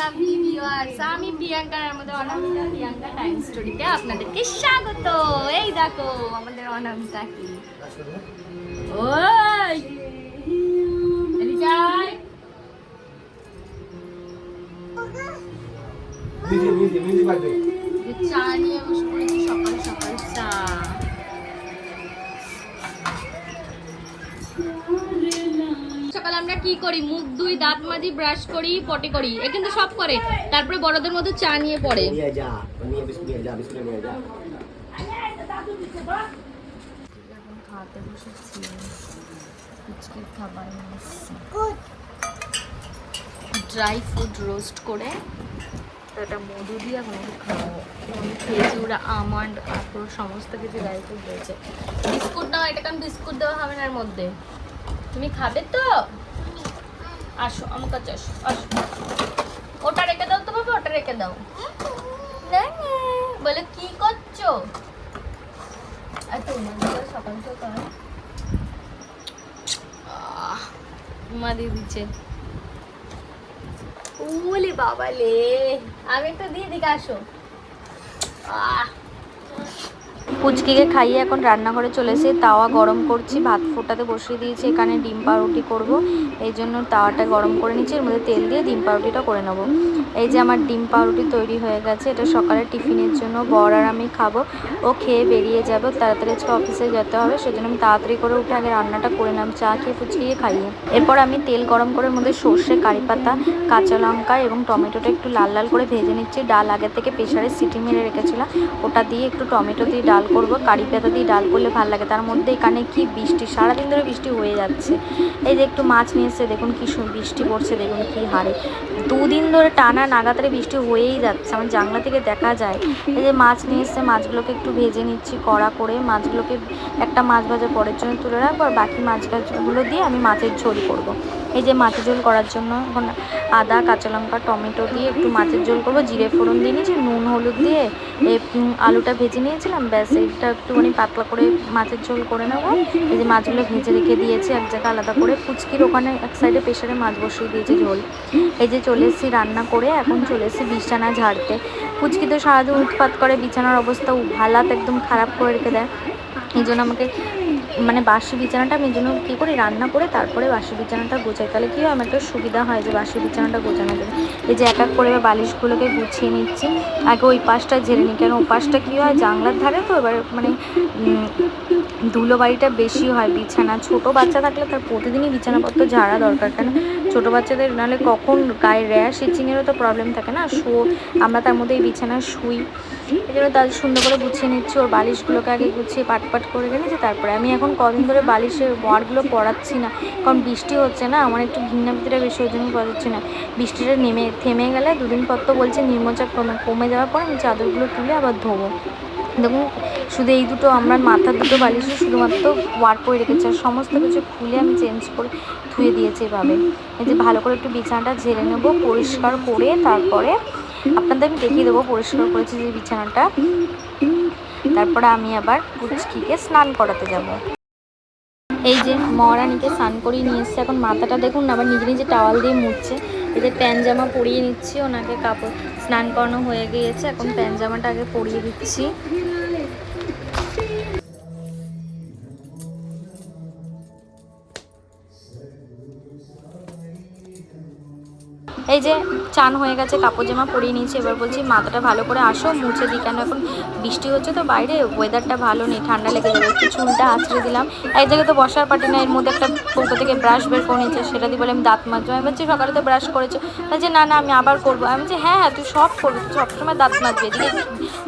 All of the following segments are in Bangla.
লাভলি ভিউয়ার্স আমি প্রিয়াঙ্কার মধ্যে অনামিকা প্রিয়াঙ্কা টাইম স্টোরিতে আপনাদেরকে স্বাগত। এই দেখো আমাদের অনামিকা কি? ওই! চা নিয়ে বসে পড়েছি সকাল সকাল চা। সকালে আমরা কি করি? মুখ ধুই দাঁত মাজি ব্রাশ করি পটি করি। এ কিন্তু সব করে। তারপরে বড়দের মতো চা নিয়ে পড়ে। খাওয়াতে বসেছি খাবার ড্রাই ফ্রুট রোস্ট করে এটা মধু দিয়ে এখন একটু খাব। খেজুর আমন্ড আখরোট সমস্ত কিছু ড্রাই ফ্রুট রয়েছে। বিস্কুট নাও এটা কারণ বিস্কুট দেওয়া হবে না এর মধ্যে। তুমি খাবে তো? আসো আমার কাছে আসো আসো। ওটা রেখে দাও তো বাবা ওটা রেখে দাও। না, না। বলে কি করছ? তোমার সকাল সকাল। দিচ্ছে। বাবা লে আমি একটা দিয়ে দিকে আসো। আহ। পুচকিকে খাইয়ে এখন রান্নাঘরে চলে এসে তাওয়া গরম করছি, ভাত ফোটাতে বসিয়ে দিয়েছি, এখানে ডিম পাউরুটি করব। এই জন্য তাওয়াটা গরম করে নিচ্ছি এর মধ্যে তেল দিয়ে ডিম পাউরুটিটা করে নেব। এই যে আমার ডিম পাউরুটি তৈরি হয়ে গেছে, এটা সকালে টিফিনের জন্য, বর আর আমি খাব। ও খেয়ে বেরিয়ে যাবে তাড়াতাড়ি আজকে অফিসে যেতে হবে, সেজন্য আমি তাড়াতাড়ি করে উঠে আগে রান্নাটা করে নিলাম চা খেয়ে পুচকিয়ে খাইয়ে। এরপর আমি তেল গরম করে মধ্যে সর্ষে, কারি পাতা, কাঁচা লঙ্কা এবং টমেটোটা একটু লাল লাল করে ভেজে নিচ্ছি। ডাল আগে থেকে প্রেশারে সিটি মেরে রেখেছিলাম, ওটা দিয়ে একটু টমেটো দিয়ে ডাল করব। কারি পাতা দিয়ে ডাল করলে ভালো লাগে। তার মধ্যে এখানে কি বৃষ্টি? সারাদিন ধরে বৃষ্টি হয়ে যাচ্ছে। এই যে একটু মাছ নিয়ে এসে দেখুন কি বৃষ্টি পড়ছে, দেখুন কি হারে। দুদিন ধরে টানা নাগাতারে বৃষ্টি হয়েই যাচ্ছে। আমার জানলা থেকে দেখা যায়, এই যে মাছ নিয়ে এসে মাছগুলোকে একটু ভেজে নিচ্ছি কড়া করে। মাছগুলোকে একটা মাছ ভাজা পরের জন্য তুলে রাখব, আর বাকি মাছ গাছগুলো দিয়ে আমি মাছের ঝোল করব। এই যে মাছের ঝোল করার জন্য এখন আদা, কাঁচা লঙ্কা, টমেটো দিয়ে একটু মাছের ঝোল করব, জিরে ফোড়ন দিয়ে নিয়েছি, নুন, হলুদ দিয়ে আলুটা ভেজে নিয়েছিলাম, ব্যাস এইটা একটুখানি পাতলা করে মাছের ঝোল করে নেব। এই যে মাছগুলো ভেজে রেখে দিয়েছি, এক জায়গায় আলাদা করে ফুচকির ওখানে এক সাইডে প্রেশারে মাছ বসিয়ে দিয়েছি ঝোল। এই যে চলে এসেছি রান্না করে, এখন চলে এসেছি বিছানা ঝাড়তে। পুচকি তো সারাদিন উৎপাত করে, বিছানার অবস্থা হালাত একদম খারাপ করে রেখে দেয়। এই জন্য আমাকে মানে বাসি বিছানাটা আমি জন্য কী করি? রান্না করে তারপরে বাসি বিছানাটা গোছাই। তাহলে কী হয়? আমার একটা সুবিধা হয় যে বাসি বিছানাটা গোছানো যাবে এই যে এক এক করে বালিশগুলোকে গুছিয়ে নিচ্ছি। আগে ওই পাশটা ঝেড়ে নিই। কেন ও পাশটা কী হয়? জানলার ধারে তো এবার মানে ধুলো বাড়িটা বেশি হয় বিছানা। ছোট বাচ্চা থাকলে তার প্রতিদিনই বিছানাপত্র ঝাড়া দরকার। কেন ছোট বাচ্চাদের নাহলে কখন গায়ে র্যাশ ইচিংয়েরও তো প্রবলেম থাকে না। শো, আমরা তার মধ্যে এই বিছানায় শুই। এই জন্য তাদের সুন্দর করে গুছিয়ে নিচ্ছি, ওর বালিশগুলোকে আগে গুছিয়ে পাট পাট করে রেখেছি তারপরে আমি এখন কদিন ধরে বালিশের ওয়ারগুলো পরাচ্ছি না। কারণ বৃষ্টি হচ্ছে না, আমার একটু ঘৃণা ভিতরে বেশি, ওই জন্য পড়াচ্ছি না। বৃষ্টিটা নেমে, থেমে গেলে দুদিন পর তো বলছে নির্মচাপ কমে কমে যাওয়ার পর আমি চাদরগুলো তুলে আবার ধোবো। দেখুন, শুধু এই দুটো আমরা মাথার দুটো বালিশে শুধুমাত্র ওয়ার করে রেখেছি, আর সমস্ত কিছু খুলে আমি চেঞ্জ করে ধুয়ে দিয়েছি এভাবে। এই যে ভালো করে একটু বিছানাটা ঝেড়ে নেব, পরিষ্কার করে তারপরে আপনাদের আমি দেখিয়ে দেবো, পরিষ্কার করেছি যে বিছানাটা। তারপরে আমি আবার পুচকিকে স্নান করাতে যাব। এই যে মহারানীকে স্নান করিয়ে নিয়ে এসছে, এখন মাথাটা দেখুন না, আবার নিজে নিজে টাওয়াল দিয়ে মুড়ছে এই যে প্যান জামা পরিয়ে নিচ্ছি, ওনাকে কাপড় স্নান করানো হয়ে গিয়েছে, এখন প্যান জামাটা আগে পরিয়ে দিচ্ছি। এই যে চান হয়ে গেছে, কাপড় জামা পরিয়ে নিয়েছি। এবার বলছি, মাথাটা ভালো করে আসো, মুছে দিই কেন? এখন বৃষ্টি হচ্ছে তো বাইরে ওয়েদারটা ভালো নেই, ঠান্ডা লেগে যাবে। একটু চুলটা আঁচড়ে দিলাম। এক জায়গায় তো বসার পাটি না, এর মধ্যে একটা কৌটো থেকে ব্রাশ বের করে নিয়েছে, সেটা দিয়ে বলে আমি দাঁত মাজবো। আমি বলছি, সকালে তো ব্রাশ করেছ। যে, না না, আমি আবার করব। আমি বলছি হ্যাঁ হ্যাঁ তুই সব করবি সবসময় দাঁত মাজবি। এদিকে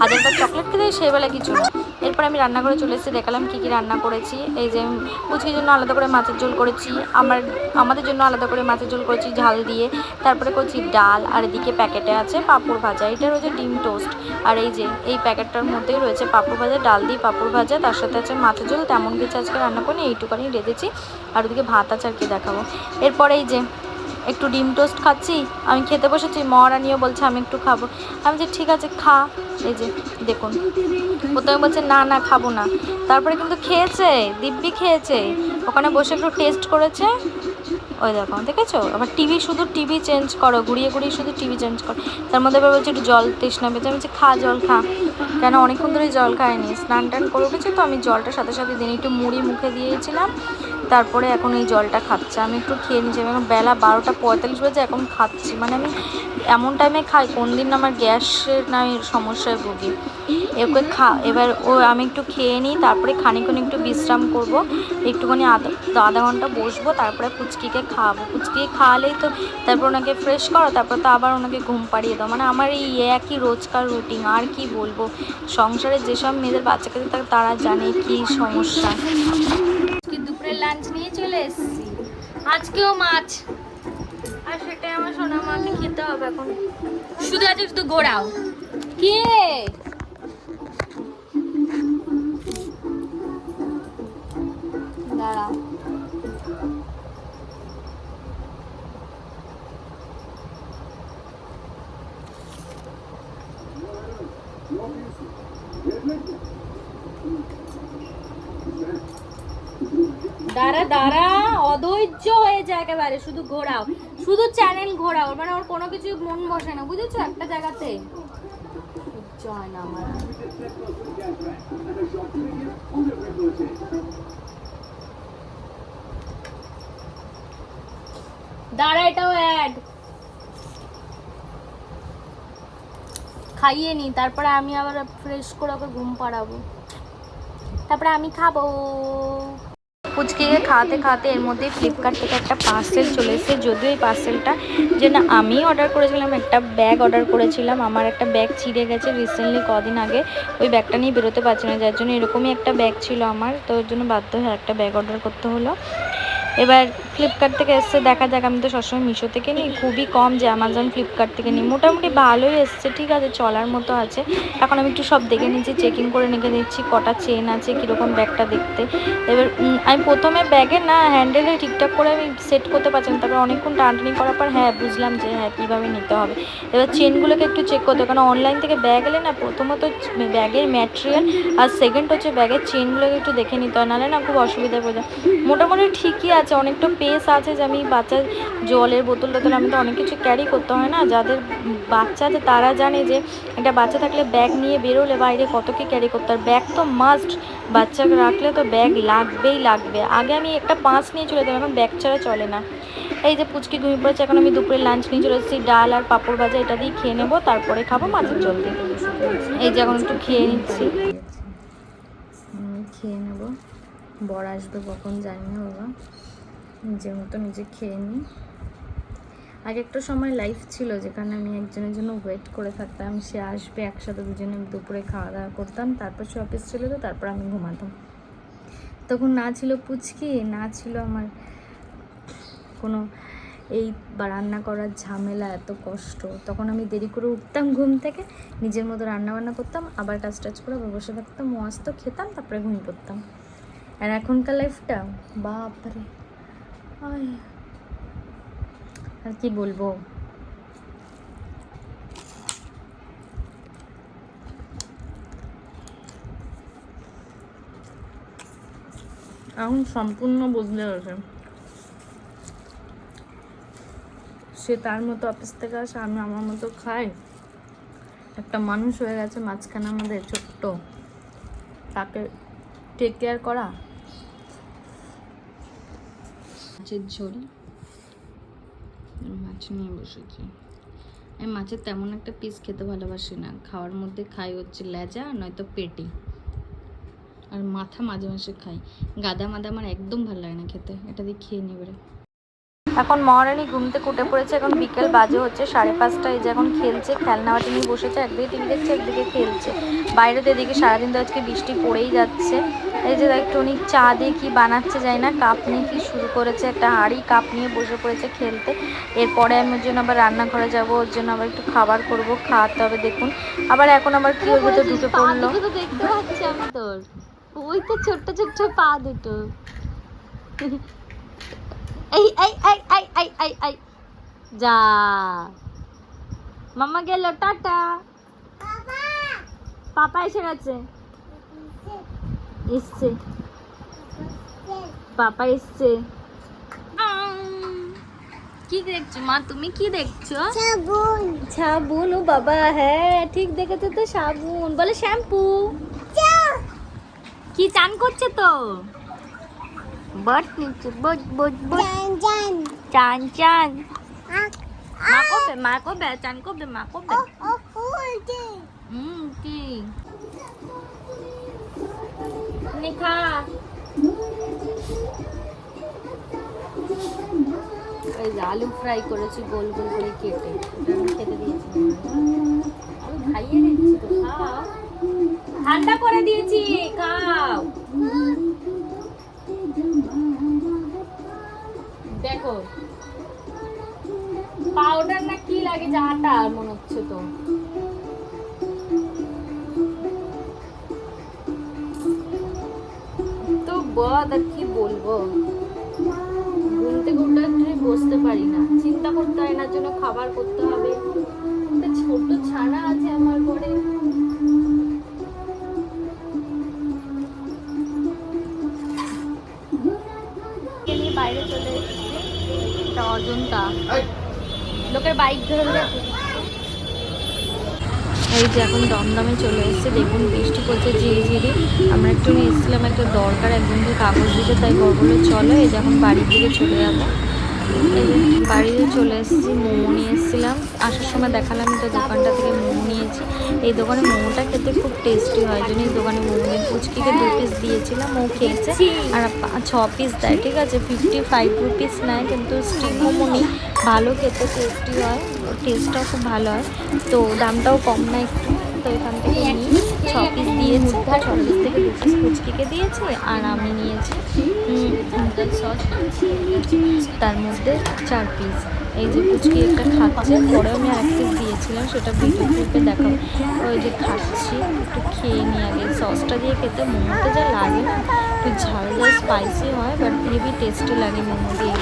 হাজারবার চকলেট খেতে, সেই বেলা কিছু না। এরপর আমি রান্না করে চলে এসেছি, দেখালাম কী কী রান্না করেছি। এই যে পুচকির জন্য আলাদা করে মাছের ঝোল করেছি, আমার, আমাদের জন্য আলাদা করে মাছের ঝোল করেছি ঝাল দিয়ে। তারপরে করছি ডাল, আর এদিকে প্যাকেটে আছে পাঁপড় ভাজা। এটা রয়েছে ডিম টোস্ট। আর এই যে, এই প্যাকেটটার মধ্যেই রয়েছে পাঁপড় ভাজা, ডাল দিয়ে পাঁপড় ভাজা, তার সাথে আছে মাছের ঝোল। তেমন কিছু আজকে রান্না করিনি, এইটুকানি রেঁধেছি। আর ওদিকে ভাত আছে আর কি দেখাবো। এরপরে এই যে একটু ডিম টোস্ট খাচ্ছি, আমি খেতে বসেছি, মহারানিও বলছে আমি একটু খাব। আমি যে ঠিক আছে, খা। এই যে, দেখুন, প্রথমে বলছে, না না, খাব না। তারপরে কিন্তু খেয়েছে, দিব্যি খেয়েছে। ওখানে বসে একটু টেস্ট করেছে। ওই দেখো, দেখেছ? আবার টিভি শুধু টিভি চেঞ্জ করো, ঘুরিয়ে ঘুরিয়ে শুধু টিভি চেঞ্জ করো। তার মধ্যে আবার বলছে একটু জল তৃষ্ণা পেয়েছে। আমি বলছি, খা, জল খা। কেন অনেকক্ষণ ধরে জল খায়নি। স্নান টান করে উঠেছে তো, আমি জলটা সাথে সাথে দিন একটু মুড়ি মুখে দিয়েছিলাম। তারপরে এখন এই জলটা খাচ্ছে। আমি একটু খেয়ে নিচ্ছি এখন বেলা বারোটা পঁয়তাল্লিশ বাজে এখন খাচ্ছি। মানে আমি এমন টাইমে খাই, কোন দিন আমার গ্যাসের না আমি সমস্যায় ভুগি। একে খা, এবার ও, আমি একটু খেয়ে নিই, তারপরে খানিক্ষণ একটু বিশ্রাম করব। একটুখানি আধা আধা ঘণ্টা বসবো, তারপরে পুচকিকে খাওয়াবো পুচকিকে খাওয়ালেই তো, তারপর ওনাকে ফ্রেশ করো, তারপর তো আবার ওনাকে ঘুম পাড়িয়ে দাও। মানে আমার এই একই রোজকার রুটিন আর কি বলব? সংসারে যেসব মেয়েদের বাচ্চা কাছে তারা জানে কি সমস্যা। দুপুরে লাঞ্চ নিয়ে চলে এসেছি। আজকেও মাছ। আর সেটাই আমার সোনা মাকে খেতে হবে এখন। শুধু আজকে শুধু ঘোরাও। কে? দাঁড়াও। দাঁড়া দাঁড়া, অধৈর্য হয়ে যায় একেবারে, শুধু ঘোরাও। শুধু চ্যানেল ঘোরাও মানে ওর কোনো কিছু মন বসে না, বুঝেছ? একটা জায়গাতে। হয় না আমার দাঁড়া, এটাও অ্যাড খাইয়ে নিই, তারপরে আমি আবার ফ্রেশ করে ওকে ঘুম পাড়াবো। তারপরে আমি খাব। পুচকিকে খাওয়াতে খাওয়াতে এর মধ্যে ফ্লিপকার্ট থেকে একটা পার্সেল চলে এসেছে, যদিও এই পার্সেলটা যে না, আমি অর্ডার করেছিলাম, একটা ব্যাগ অর্ডার করেছিলাম, আমার একটা ব্যাগ ছিঁড়ে গেছে রিসেন্টলি কদিন আগে, ওই ব্যাগটা নিয়ে বেরোতে পারছি না, যার জন্য এরকমই একটা ব্যাগ ছিল আমার, তো ওর জন্য বাধ্য হয়ে একটা ব্যাগ অর্ডার করতে হলো। এবার ফ্লিপকার্ট থেকে এসছে, দেখা যাক, আমি তো সবসময় মিশো থেকে নিই। খুবই কম যে অ্যামাজন ফ্লিপকার্ট থেকে নিই। মোটামুটি ভালোই এসছে, ঠিক আছে, চলার মতো আছে। এখন আমি একটু সব দেখে নিচ্ছি চেকিং করে নিয়ে নিচ্ছি, কটা চেন আছে, কীরকম ব্যাগটা দেখতে। এবার আমি প্রথমে ব্যাগে না হ্যান্ডেলে ঠিকঠাক করে আমি সেট করতে পারছিলাম, তারপর অনেকক্ষণ টানটানি করার পর হ্যাঁ বুঝলাম যে হ্যাঁ কীভাবে নিতে হবে। এবার চেনগুলোকে একটু চেক করতে কারণ অনলাইন থেকে ব্যাগ এলে না, প্রথমত ব্যাগের ম্যাটেরিয়াল আর সেকেন্ড হচ্ছে ব্যাগের চেনগুলোকে একটু দেখে নিতে হয়, নাহলে না খুব অসুবিধায় পড়ে মোটামুটি ঠিকই আছে, অনেকটা পেস আছে যে আমি বাচ্চার জলের বোতল টোতল আমি তো অনেক কিছু ক্যারি করতে হয় না? যাদের বাচ্চা আছে তারা জানে যে একটা বাচ্চা থাকলে ব্যাগ নিয়ে বেরোলে বাইরে কত কি ক্যারি করতে হয়। ব্যাগ তো মাস্ট বাচ্চাকে রাখলে তো ব্যাগ লাগবেই লাগবে। আগে আমি একটা পাঁচ নিয়ে চলে যেতাম, এখন ব্যাগ ছাড়া চলে না। এই যে পুচকি ঘুমিয়ে পড়েছে, এখন আমি দুপুরে লাঞ্চ নিয়ে চলে এসেছি, ডাল আর পাঁপড় ভাজা এটা দিয়ে খেয়ে নেব, তারপরে খাব মাছের জল দিয়ে। এই যে এখন একটু খেয়ে নিচ্ছি। খেয়ে নেব। বর আসবে কখন জানি না বাবা। নিজের মতো নিজে খেয়ে নিই। আগে একটা সময় লাইফ ছিল যেখানে আমি একজনের জন্য ওয়েট করে থাকতাম, সে আসবে একসাথে দুজনে দুপুরে খাওয়া দাওয়া করতাম, তারপর সে অফিস ছিল তো তারপর আমি ঘুমাতাম। তখন না ছিল পুচকি, না ছিল আমার কোনো এই বা রান্না করার ঝামেলা, এত কষ্ট। তখন আমি দেরি করে উঠতাম ঘুম থেকে, নিজের মতো রান্না বান্না করতাম, আবার কাজ টাজ করে আবার বসে থাকতাম, মস্ত খেতাম, তারপরে ঘুমিয়ে পড়তাম। আর এখনকার লাইফটা বাপরে! আর কি বলব? এখন সম্পূর্ণ বদলে গেছে। সে তার মতো অফিস থেকে আসে, আমি আমার মতো খাই। একটা মানুষ হয়ে গেছে মাঝখানে আমাদের ছোট্ট। তাকে টেক কেয়ার করা। মাছের ঝোল। মাছ নিয়ে বসেছি। আমি মাছের তেমন একটা পিস খেতে ভালোবাসি না। খাওয়ার মধ্যে খাই হচ্ছে লেজা, নয়তো পেটি। আর মাথা মাঝে মাঝে খাই। গাদা মাদা আমার একদম ভালো লাগে না খেতে। এটা দিয়ে খেয়ে নেবে এখন মহারানী ঘুম থেকে উঠে পড়েছে এখন বিকেল বাজে হচ্ছে সাড়ে পাঁচটা এই যে এখন খেলছে খেলনাবাটি নিয়ে বসেছে একদিকে টিভি দেখছে একদিকে খেলছে। বাইরে তো এদিকে সারাদিন তো আজকে বৃষ্টি পড়েই যাচ্ছে। এই যে একটু উনি চা দিয়ে কি বানাচ্ছে যাই না কাপ নিয়ে কি শুরু করেছে একটা হাঁড়ি কাপ নিয়ে বসে পড়েছে খেলতে। এরপরে আমি ওর জন্য আবার রান্নাঘরে যাব ওর জন্য আবার একটু খাবার করব খাওয়াতে হবে দেখুন। আবার এখন আবার কি ওর ভিতর ঢুকে পড়ল। দেখতে পাচ্ছি আমি তোর। ওই তো ছোট্ট ছোট্ট পা দুটো। এই এই এই এই এই এই এই যা মাম্মা গেল টাটা। পাপা এসে গেছে। এসছে। পাপা এসছে। কি দেখছ মা? তুমি কি দেখছ? সাবুন। সাবুন? ও বাবা হ্যাঁ ঠিক দেখেছ তো সাবুন। বলে শ্যাম্পু। কি চান করছে তো? বট নিচ্ছে বট বট বট জান জান চান চান আক মা কবে মা কবে চান কবে মা কুলতে হুম কি নিখা এই যে আলু ফ্রাই করেছি গোল গোল করে কেটে। খেতে দিয়েছি। আমি খাইয়ে দিচ্ছি তো খাও। ঠান্ডা করে দিয়েছি খাও। দেখো। পাউডার না কি লাগে যে আটা মনে হচ্ছে তো। তো বদ আর কি বলব? ঘুম থেকে বসতে পারি না। চিন্তা করতে হয় না জন্য খাবার করতে হবে। ছোট ছানা আছে আমার ঘরে। অজন্তা লোকের বাইক ধরে ধরে এই যে এখন দমদমে চলে এসছে, দেখুন বৃষ্টি পড়ছে ঝিরি ঝিরি আমরা একটু নিয়ে এসেছিলাম একটা দরকার একজনকে কাগজ দিতে, তাই বড় চলো, এই যে এখন বাড়ির দিকে চলে যাব। বাড়িতে চলে এসেছি, মোমো নিয়ে এসেছিলাম। আসার সময় দেখালাম তো দোকানটা থেকে মোমো নিয়েছি। এই দোকানে মোমোটা খেতে খুব টেস্টি হয়, জন্য এই দোকানে মোমো নিয়ে পুচকিকে দু পিস দিয়েছিলাম, ও খেয়েছে। আর ছ পিস দেয়, ঠিক আছে? ফিফটি ফাইভ রুপিস নেয়, কিন্তু স্টিম মোমো নিই। ভালো খেতে টেস্টি হয় টেস্টটাও খুব ভালো হয়। তো দামটাও কম না একটু, তো এখান থেকে নিই ছ পিস দিয়েছি। ছ পিস থেকে দু পিস পুচকিকে দিয়েছি, আর আমি নিয়েছি। তার মধ্যে চার পিস এই যে পুচকি একটা খাচ্ছে, পরে আমি আর পিস দিয়েছিলাম, সেটা ভিডিও ক্লিপে দেখাবো। ওই যে খাচ্ছি, একটু খেয়ে নিয়ে আগে। সসটা দিয়ে খেতে মোমোতে যা লাগে না। একটু ঝাল ঝাল স্পাইসি হয় বাট হেভি টেস্টি লাগে মোমো দিয়ে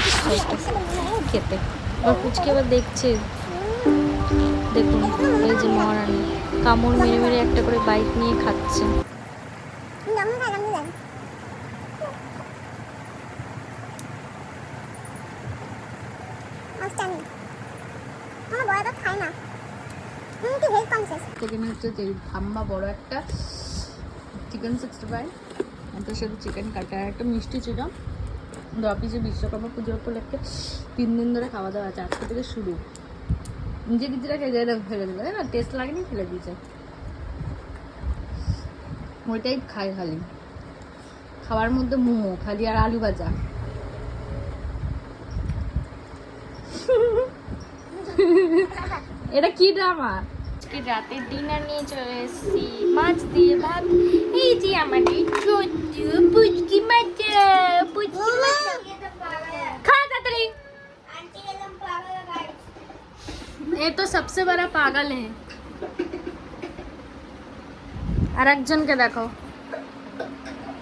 খেতে। এবার পুচকি এবার দেখছে। দেখুন, এই যে মহারানি। কামড় মেরে মেরে একটা করে বাইক নিয়ে খাচ্ছে নাম না নাম না আস্তানি আমার বড় তো খায় না হুম তুই হেলথ কনসিয়াস সেখানে হচ্ছে যে খাম্বা বড় একটা চিকেন সিক্সটি ফাইভ তার সাথে চিকেন কাটা একটা মিষ্টি ছিল। অফিসে বিশ্বকর্মা পুজো উপলক্ষে তিন দিন ধরে খাওয়া দাওয়া আছে। আজকে থেকে শুরু। নিজে কিছুটা খেয়ে যায় ফেলে দেবে, তাই না? টেস্ট লাগেনি, ফেলে দিয়েছে। ওইটাই খাই খালি। খাওয়ার মধ্যে মোমো, খালি আর আলু ভাজা। এটা কি ড্রামা আজকে রাতে ডিনার নিয়ে চলে এসেছি মাছ দিয়ে ভাত এই যে আমাদের ছোট্ট পুচকি মাছ পুচকি মাছ খা তাড়াতাড়ি ये तो सबसे बड़ा पागल है আর একজনকে দেখো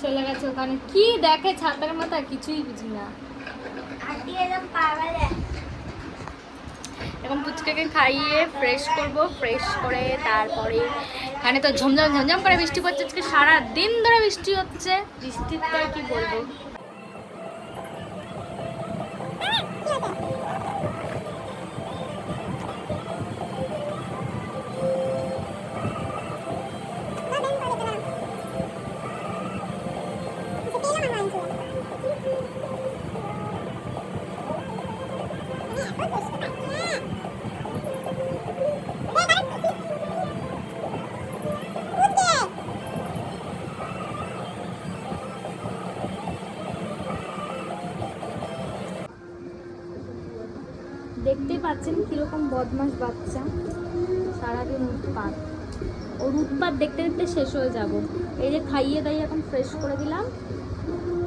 চলে গেছে ওখানে কি দেখে ছাতার মাথা কিছুই বুঝি না আন্টি একদম পাগল है এখন পুচকাকে খাইয়ে ফ্রেশ করব ফ্রেশ করে তারপরে এখানে তো ঝমঝম ঝমঝম করে বৃষ্টি পড়ছে। আজকে সারা দিন ধরে বৃষ্টি হচ্ছে। বৃষ্টির তো কি বলব। পাচ্ছেন কীরকম বদমাস বাচ্চা। সারাদিন উৎপাত। ওর উৎপাত দেখতে দেখতে শেষ হয়ে যাব। এই যে খাইয়ে দাইয়ে এখন ফ্রেশ করে দিলাম,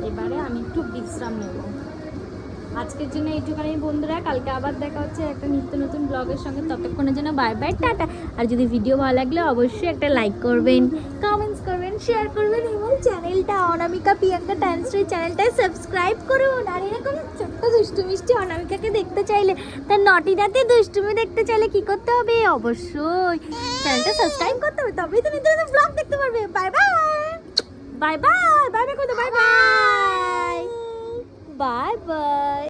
এবারে আমি একটু বিশ্রাম নেব। আজকের জন্য এইটুখানি বন্ধুরা, কালকে আবার দেখা হচ্ছে একটা নিত্য নতুন ব্লগের সঙ্গে। ততক্ষণের জন্য বাই বাই টাটা। আর যদি ভিডিও ভালো লাগলে, অবশ্যই একটা লাইক করবেন। করবেন শেয়ার করবেন এবং চ্যানেলটা অনামিকা প্রিয়াঙ্কা টাইম স্টোরি চ্যানেলটায় সাবস্ক্রাইব করুন। আর এরকম ছোট্ট দুষ্টু মিষ্টি অনামিকাকে দেখতে চাইলে তার নটিনাতে দুষ্টুমি দেখতে চাইলে কি করতে হবে? অবশ্যই চ্যানেলটা সাবস্ক্রাইব করতে হবে। তবেই তো নিত্য নতুন ব্লগ দেখতে পারবে। Bye bye bye bye bye bye bye bye bye bye